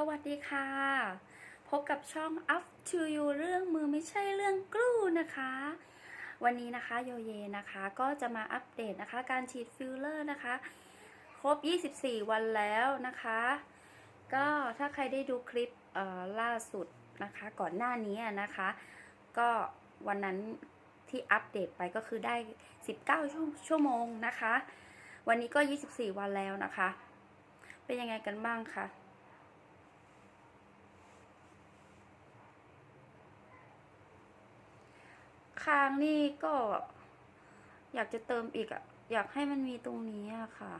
สวัสดีค่ะ พบกับช่อง Up to You เรื่องมือไม่ใช่เรื่องกลูนะคะ วันนี้นะคะโยเยนะคะก็จะมาอัปเดตนะคะ การฉีดฟิลเลอร์นะคะ ครบ 24 วันแล้วนะคะ ก็ถ้าใครได้ดูคลิปล่าสุดนะคะ ก่อนหน้านี้นะคะ ก็วันนั้นที่อัปเดตไปก็คือได้ 19ชชั่วโมงนะคะ วันนี้ก็ 24 วันแล้วนะคะ เป็นยังไงกันบ้างคะ คางนี่ก็ อยากจะเติมอีกอะอยากให้มันมีตรงนี้อะค่ะ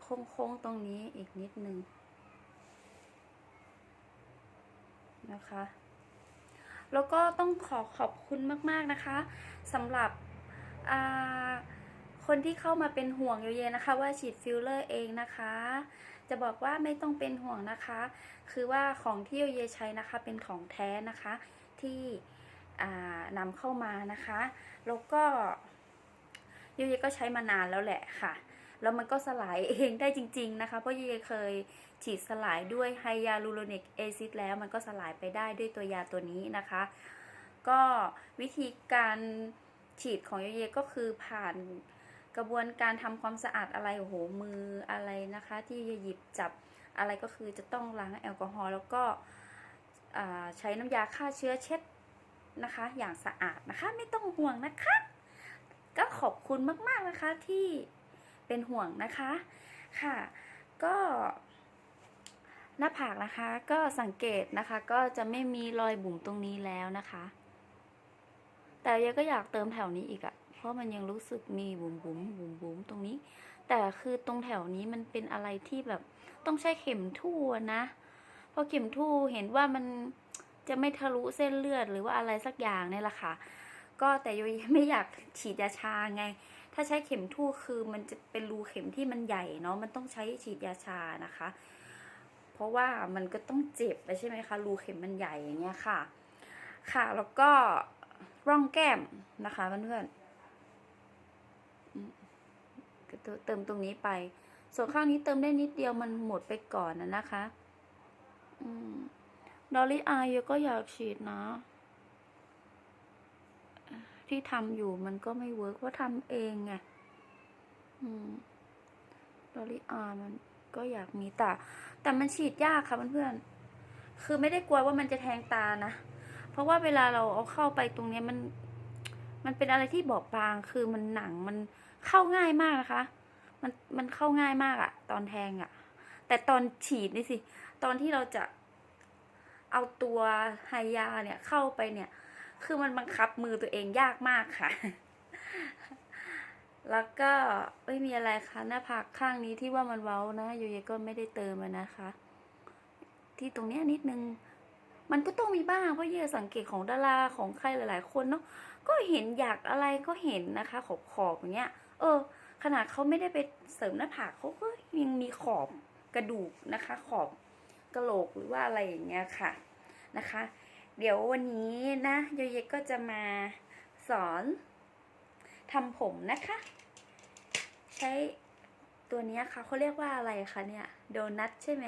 โค้งๆตรงนี้อีกนิดนึงนะคะ แล้วก็ต้องขอขอบคุณมากๆนะคะสำหรับคนที่เข้ามาเป็นห่วงโยเยนะคะ ว่าฉีดฟิลเลอร์เองนะคะ จะบอกว่าไม่ต้องเป็นห่วงนะคะ คือว่าของที่โยเยใช้นะคะเป็นของแท้นะคะที่ นำเข้ามานะคะ แล้วก็ยูเยก็ใช้มานานแล้วแหละค่ะ แล้วมันก็สลายเองได้จริง ๆนะคะ เพราะยูเยเคยฉีดสลายด้วยไฮยาลูโรนิกแอซิดแล้วมันก็สลายไปได้ด้วยตัวยาตัวนี้นะคะ ก็วิธีการฉีดของยูเยก็คือผ่านกระบวนการทำความสะอาดอะไรโอ้โหมืออะไรนะคะ ที่หยิบจับอะไรก็คือจะต้องล้างแอลกอฮอล์แล้วก็ใช้น้ำยาฆ่าเชื้อเช็ด นะคะ อย่างสะอาดนะคะ ไม่ต้องห่วงนะคะ ก็ขอบคุณมากๆนะคะที่เป็นห่วงนะคะค่ะ ก็หน้าผากนะคะก็สังเกตนะคะ ก็จะไม่มีรอยบุ๋มตรงนี้แล้วนะคะ แต่ยังก็อยากเติมแถวนี้อีกอะเพราะมันยังรู้สึกมีบุ๋มบุ๋มบุ๋มบุ๋มตรงนี้ แต่คือตรงแถวนี้มันเป็นอะไรที่แบบต้องใช้เข็มทู่นะเพราะเข็มทู่เห็นว่ามัน จะไม่ทะลุเส้นเลือดหรือว่าอะไรสักอย่างเนี่ยแหละค่ะ ก็แต่โยยไม่อยากฉีดยาชาไง ถ้าใช้เข็มทู่คือมันจะเป็นรูเข็มที่มันใหญ่เนาะมันต้องใช้ฉีดยาชานะคะ เพราะว่ามันก็ต้องเจ็บใช่ไหมคะรูเข็มมันใหญ่อย่างเงี้ยค่ะ ค่ะแล้วก็ร่องแก้มนะคะเพื่อนๆเติมตรงนี้ไป ส่วนข้างนี้เติมได้นิดเดียวมันหมดไปก่อนนะนะคะ ดอลลี่อายก็อยากฉีดนะ ที่ทำอยู่มันก็ไม่เวิร์กว่าทำเองไงดอลลี่อายมันก็อยากมีแต่แต่มันฉีดยากค่ะเพื่อนๆคือไม่ได้กลัวว่ามันจะแทงตานะ เพราะว่าเวลาเราเอาเข้าไปตรงนี้มัน มันเป็นอะไรที่บอบบาง คือมันหนังมันเข้าง่ายมากนะคะ มันมันเข้าง่ายมากอะตอนแทงอะแต่ตอนฉีดนี่สิ ตอนที่เราจะ เอาตัวไฮยาเนี่ยเข้าไปเนี่ย คือมันบังคับมือตัวเองยากมากค่ะ แล้วก็ไม่มีอะไรค่ะหน้าผากข้างนี้ที่ว่ามันเว้านะโยเยก็ไม่ได้เติมมันนะคะ ที่ตรงเนี้ยนิดนึง มันก็ต้องมีบ้างเพราะเยสังเกตของดาราของใครหลาย ๆ คนเนาะก็เห็นอยากอะไรก็เห็นนะคะ ขอบขอบอย่างเงี้ย เออ ขนาดเขาไม่ได้ไปเสริมหน้าผากเขาก็ยังมีขอบกระดูกนะคะ ขอบ กระโหลกหรือว่าอะไรอย่างเงี้ยค่ะนะคะ เดี๋ยววันนี้นะโยเยก็จะมาสอนทำผมนะคะ ใช้ตัวนี้ค่ะเขาเรียกว่าอะไรคะเนี่ยโดนัทใช่ไหม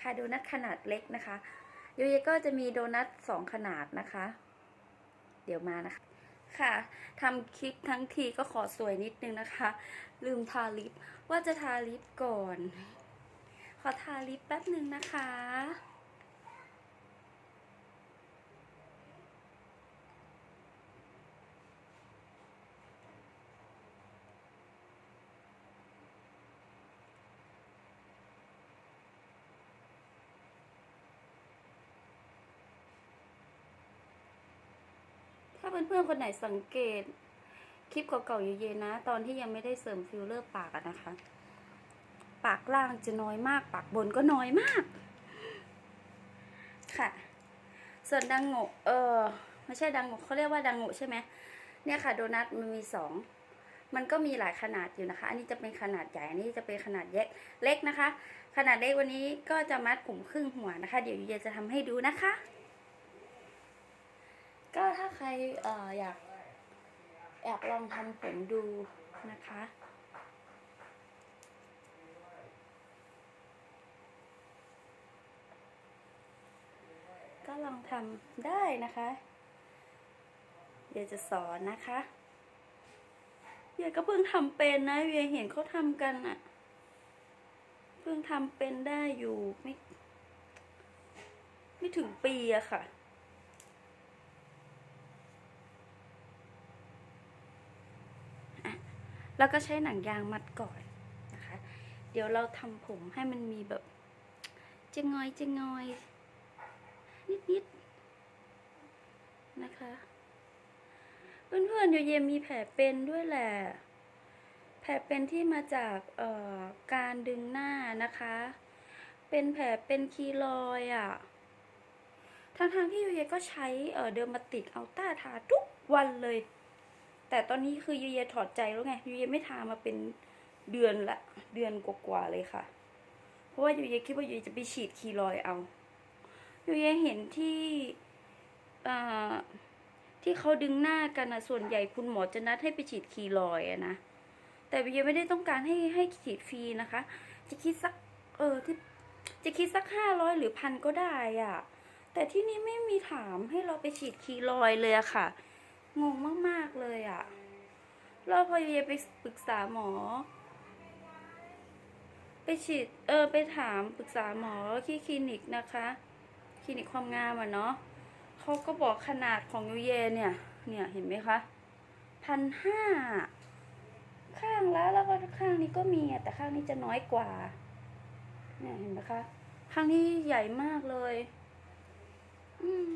ค่ะโดนัทขนาดเล็กนะคะโยเยก็จะมีโดนัทสองขนาดนะคะ เดี๋ยวมานะคะค่ะทำคลิปทั้งทีก็ขอสวยนิดนึงนะคะ ลืมทาลิปว่าจะทาลิปก่อน อทาลิปแป๊บหนึ่งนะคะ ถ้าเพื่อนๆคนไหนสังเกต คลิปเก่าๆเย็นๆนะ ตอนที่ยังไม่ได้เสริมฟิลเลอร์ปากอะนะคะ ปากล่างจะน้อยมาก ปากบนก็น้อยมาก ค่ะ ส่วนดังโงเออไม่ใช่ดังโงเขาเรียกว่าดังโงใช่ไหมเนี่ยค่ะโดนัทมันมีสองมันก็มีหลายขนาดอยู่นะคะ อันนี้จะเป็นขนาดใหญ่ อันนี้จะเป็นขนาดเล็กเล็กนะคะ ขนาดเล็กวันนี้ก็จะมัดผมครึ่งหัวนะคะ เดี๋ยวยูเยจะทำให้ดูนะคะ ก็ถ้าใครเอออยากอยากลองทำผมดูนะคะ ลองทำได้นะคะ เดี๋ยวจะสอนนะคะเดี๋ยวก็เพิ่งทำเป็นนะเวียเห็นเขาทำกันอะเพิ่งทำเป็นได้อยู่ไม่ไม่ถึงปีอะค่ะอะแล้วก็ใช้หนังยางมัดก่อนนะคะ เดี๋ยวเราทำผมให้มันมีแบบจะงอยจะงอย นิดๆนะคะ เพื่อนๆโยเยมมีแผลเป็นด้วยแหละ แผลเป็นที่มาจากเอ่อการดึงหน้านะคะ เป็นแผลเป็นคีลอยด์อะทั้งที่โยเยก็ใช้เอ่อเดอร์มาติกอัลต้าทาทุกวันเลย แต่ตอนนี้คือโยเยถอดใจแล้วไงโยเยไม่ทามาเป็นเดือนละ เดือนกว่าๆเลยค่ะ เพราะว่าโยเยคิดว่าโยเยจะไปฉีดคีลอย์เอา ยเยเห็นที่ที่เขาดึงหน้ากันนะส่วนใหญ่คุณหมอจะนัดให้ไปฉีดคีลอยอะนะ แต่โยเยไม่ได้ต้องการให้ให้ฉีดฟรีนะคะ จะคิดสักเออที่จะคิดสักห้าร้อยหรือพันก็ได้อะแต่ที่นี่ไม่มีถามให้เราไปฉีดคีลอยเลยอะค่ะ งงมากๆเลยอะเราพอเยไปปรึกษาหมอ ไปฉีดเออไปถามปรึกษาหมอที่คลินิกนะคะ คลินิกความงามอะเนาะเขาก็บอกขนาดของยูเยเนี่ย เนี่ยเห็นไหมคะพันห้าข้างและแล้วก็ข้างนี้ก็มีแต่ข้างนี้จะน้อยกว่า เนี่ยเห็นไหมคะ ข้างนี้ใหญ่มากเลย อืม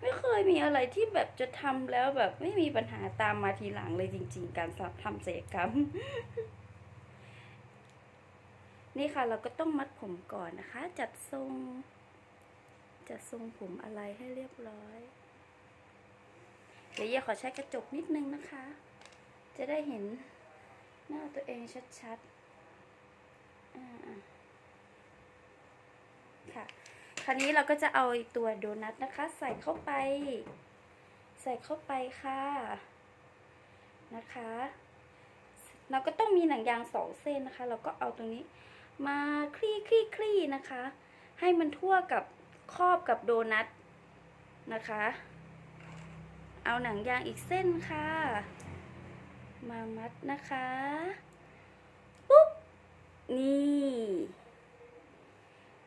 ไม่เคยมีอะไรที่แบบจะทำแล้วแบบไม่มีปัญหาตามมาทีหลังเลยจริง ๆ การทำศัลยกรรม นี่ค่ะเราก็ต้องมัดผมก่อนนะคะ จัดทรง จัดทรงผมอะไรให้เรียบร้อย เดี๋ยวเย่ขอใช้กระจกนิดนึงนะคะ จะได้เห็นหน้าตัวเองชัดๆค่ะ คราวนี้เราก็จะเอาตัวโดนัทนะคะ ใส่เข้าไป ใส่เข้าไปค่ะ นะคะเราก็ต้องมีหนังยางสองเส้นนะคะ เราก็เอาตรงนี้ มาคลี่คลี่คลี่นะคะ ให้มันทั่วกับครอบกับโดนัทนะคะ เอาหนังยางอีกเส้นค่ะ มามัดนะคะปุ๊บนี่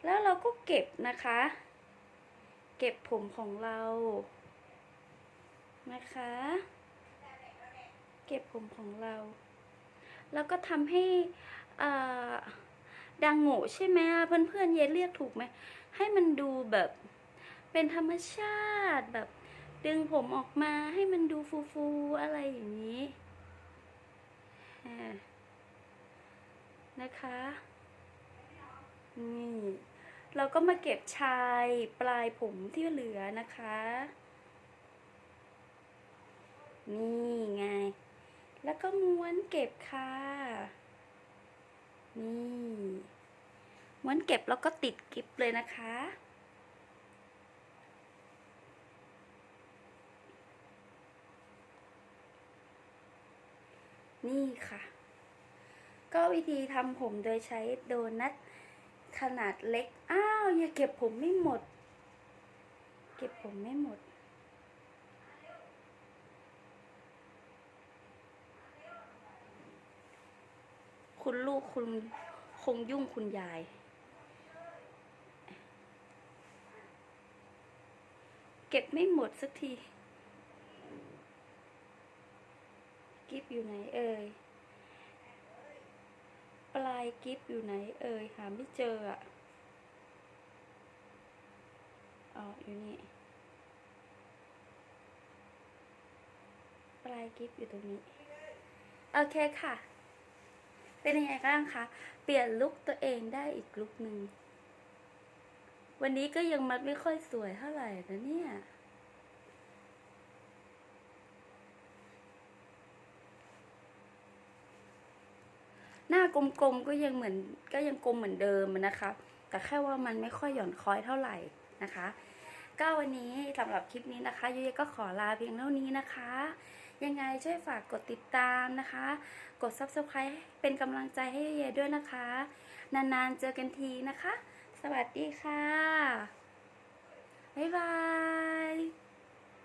แล้วเราก็เก็บนะคะ เก็บผมของเรานะคะ เก็บผมของเรา แล้วก็ทำให้อ่า ดังโง่ใช่ไหมเพื่อนๆเย็นเรียกถูกไหม ให้มันดูแบบเป็นธรรมชาติแบบ ดึงผมออกมาให้มันดูฟูๆอะไรอย่างนี้นะคะ นี่ เราก็มาเก็บชายปลายผมที่เหลือนะคะ นี่ไง แล้วก็ม้วนเก็บค่ะ นี่ม้วนเก็บแล้วก็ติดกิบเลยนะคะ นี่ค่ะ ก็วิธีทำผมโดยใช้โดนัทขนาดเล็ก อ้าว อย่าเก็บผมไม่หมด เก็บผมไม่หมด คุณลูกคุณคงยุ่งคุณยาย เก็บไม่หมดสักที กิฟอยู่ไหนเอ่ย ปลายกิฟอยู่ไหนเอ่ย หาไม่เจออะอ๋ออยู่นี่ ปลายกิฟอยู่ตรงนี้ โอเคค่ะ เป็นยังไงบ้างคะ เปลี่ยนลุคตัวเองได้อีกลุคหนึ่ง วันนี้ก็ยังมัดไม่ค่อยสวยเท่าไหร่นะเนี่ย หน้ากลมๆก็ยังเหมือน ก็ยังกลมเหมือนเดิมนะคะ แต่แค่ว่ามันไม่ค่อยหย่อนคล้อยเท่าไหร่นะคะ ก็วันนี้สำหรับคลิปนี้นะคะยุ้ยก็ขอลาเพียงเท่านี้นะคะ ยังไงช่วยฝากกดติดตามนะคะ กด subscribe เป็นกำลังใจให้เยด้วยนะคะ นานๆเจอกันทีนะคะ สวัสดีค่ะ บ๊ายบาย